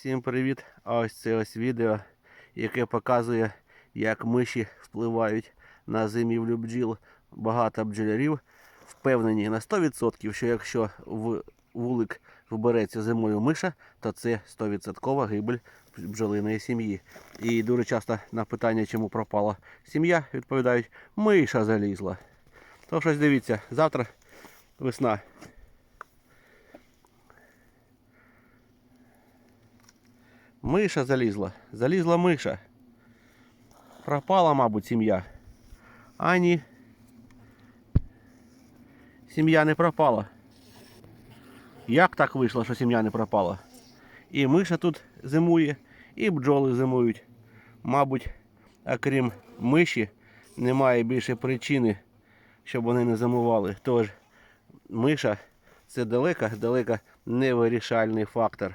Всім привіт! А ось це ось відео, яке показує, як миші впливають на зимівлю бджіл. Багато бджолярів впевнені на 100%, що якщо в вулик вбереться зимою миша, то це 100% гибель бджолиної сім'ї. І дуже часто на питання, чому пропала сім'я, відповідають, миша залізла. То щось дивіться, завтра весна. Миша залізла. Залізла миша. Пропала, мабуть, сім'я. А ні. Сім'я не пропала. Як так вийшло, що сім'я не пропала? І миша тут зимує, і бджоли зимують. Мабуть, окрім миші, немає більше причини, щоб вони не зимували. Тож, миша це далеко невирішальний фактор.